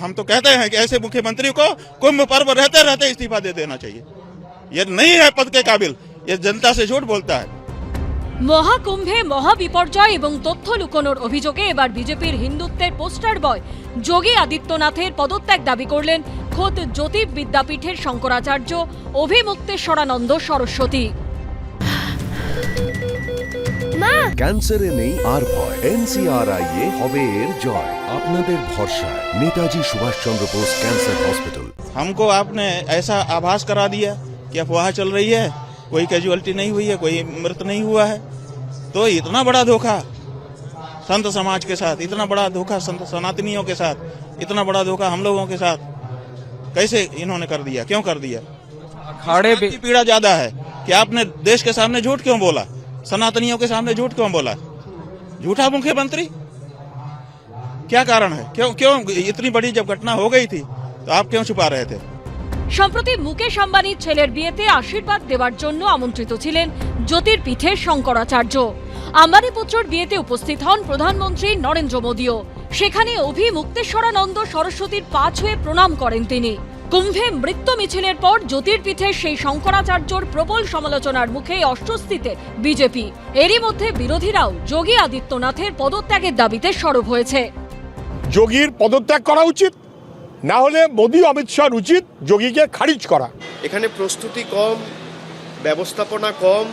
हम तो कहते हैं कि ऐसे मुख्यमंत्री को कुंभ पर्व रहते रहते इस्तीफा दे देना चाहिए ये नहीं है पद के काबिल ये जनता से झूठ बोलता है মহাকুম্ভে মহাবিপর্যয় এবং তথ্য লুকোনোর অভিযোগে এবার বিজেপির হিন্দুত্বের পোস্টার বয় যোগী আদিত্যনাথের পদত্যাগ দাবি করলেন খোদ জ্যোতি বিদ্যাপীঠের শঙ্করাচার্য অভিমুক্তেশ্বরানন্দ সরস্বতী ক্যান্সারে নেই আর ভয় এনসিআরআই এ হবে এর জয় আপনাদের ভরসা নেতাজি সুভাষচন্দ্র বোস ক্যান্সার হসপিটাল हमको आपने ऐसा आभास करा दिया कि अफवाह चल रही है कोई कैजुअलिटी नहीं हुई है कोई मृत नहीं हुआ है तो इतना बड़ा धोखा संत समाज के साथ इतना बड़ा धोखा संत सनातनियों के साथ इतना बड़ा धोखा हम लोगों के साथ कैसे इन्होंने कर दिया क्यों कर दिया अखाड़े की पीड़ा ज्यादा है कि आपने देश के सामने झूठ क्यों बोला सनातनियों के सामने झूठ क्यों बोला झूठा मुख्यमंत्री क्या कारण है क्यों क्यों इतनी बड़ी जब घटना हो गई थी तो आप क्यों छुपा रहे थे সম্প্রতি মুকেশ আম্বানির ছেলের বিয়েতে আশীর্বাদ দেওয়ার জন্য আমন্ত্রিত ছিলেন জ্যোতির্পীঠের শঙ্করাচার্য আম্বানি পুত্রর বিয়েতে উপস্থিত হন প্রধানমন্ত্রী নরেন্দ্র মোদীও সেখানে অভি মুক্তেশ্বরানন্দ সরস্বতীর পা ছুঁয়ে প্রণাম করেন তিনি কুম্ভে মৃত্যু মিছিলের পর জ্যোতির্পীঠের সেই শঙ্করাচার্যর প্রবল সমালোচনার মুখে অস্বস্তিতে বিজেপি। এরই মধ্যে বিরোধীরাও যোগী আদিত্যনাথের পদত্যাগের দাবিতে সরব হয়েছে। যোগীর পদত্যাগ করা উচিত না হলে মোদী অমিত শাহর উচিত যোগীকে খারিজ করা। এখানে প্রস্তুতি কম ব্যবস্থাপনা কম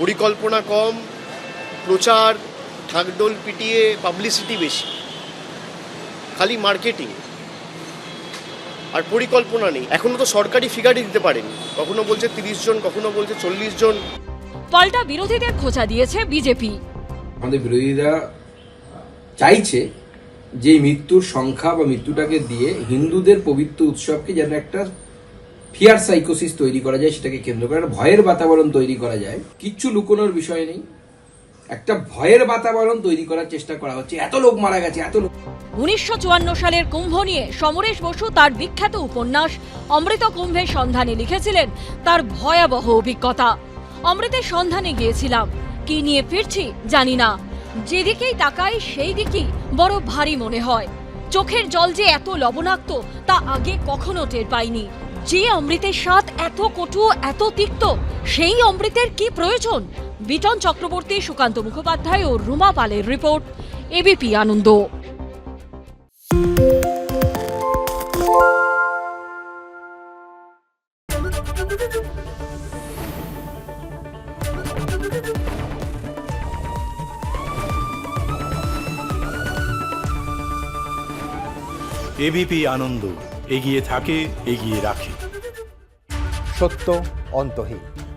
পরিকল্পনা কম প্রচার ঢাকডোল পিটিয়ে পাবলিসিটি বেশি। খালি মার্কেটিং আর পরিকল্পনা নেই। এখনও তো সরকারি ফিগারই দিতে পারেনি। কখনো বলছে তিরিশ জন কখনো বলছে চল্লিশ জন। পাল্টা বিরোধীদের খোঁচা দিয়েছে বিজেপি। আমাদের বিরোধীরা চাইছে যে মৃত্যুর সংখ্যা বা মৃত্যুটাকে দিয়ে হিন্দুদের পবিত্র উৎসবকে যেন একটা ফিয়ার সাইকোসিস তৈরি করা যায় সেটাকে কেন্দ্র করে একটা ভয়ের বাতাবরণ তৈরি করা যায়। কিচ্ছু লুকোনোর বিষয় নেই। একটা ভয়ের বাতাবরণ তৈরি করার চেষ্টা করা হচ্ছে। এত লোক মারা গেছে, এত লোক উনিশশো সালের কুম্ভ নিয়ে সমরেশ বসু তার বিখ্যাত উপন্যাস অমৃত কুম্ভের সন্ধানে লিখেছিলেন তার ভয়াবহ অভিজ্ঞতা। অমৃতের সন্ধানে গিয়েছিলাম, কি নিয়ে ফিরছি জানি না। যেদিকেই তাকাই সেই দিকেই বড় ভারী মনে হয়। চোখের জল যে এত লবণাক্ত তা আগে কখনো টের পাইনি। যে অমৃতের স্বাদ এত কটু, এত তিক্ত, সেই অমৃতের কি প্রয়োজন? বিটন চক্রবর্তী সুকান্ত মুখোপাধ্যায় ও রুমা পালের report ABP Ananda. ABP Ananda এগিয়ে থাকে এগিয়ে রাখে। সত্য অন্তহীন।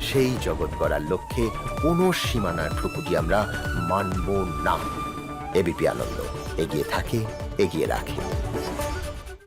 সেই জগৎ গড়ার লক্ষ্যে কোনো সীমানার ঠুকুটি আমরা মানব না। এবিপি আনন্দ, এগিয়ে থাকে, এগিয়ে রাখে।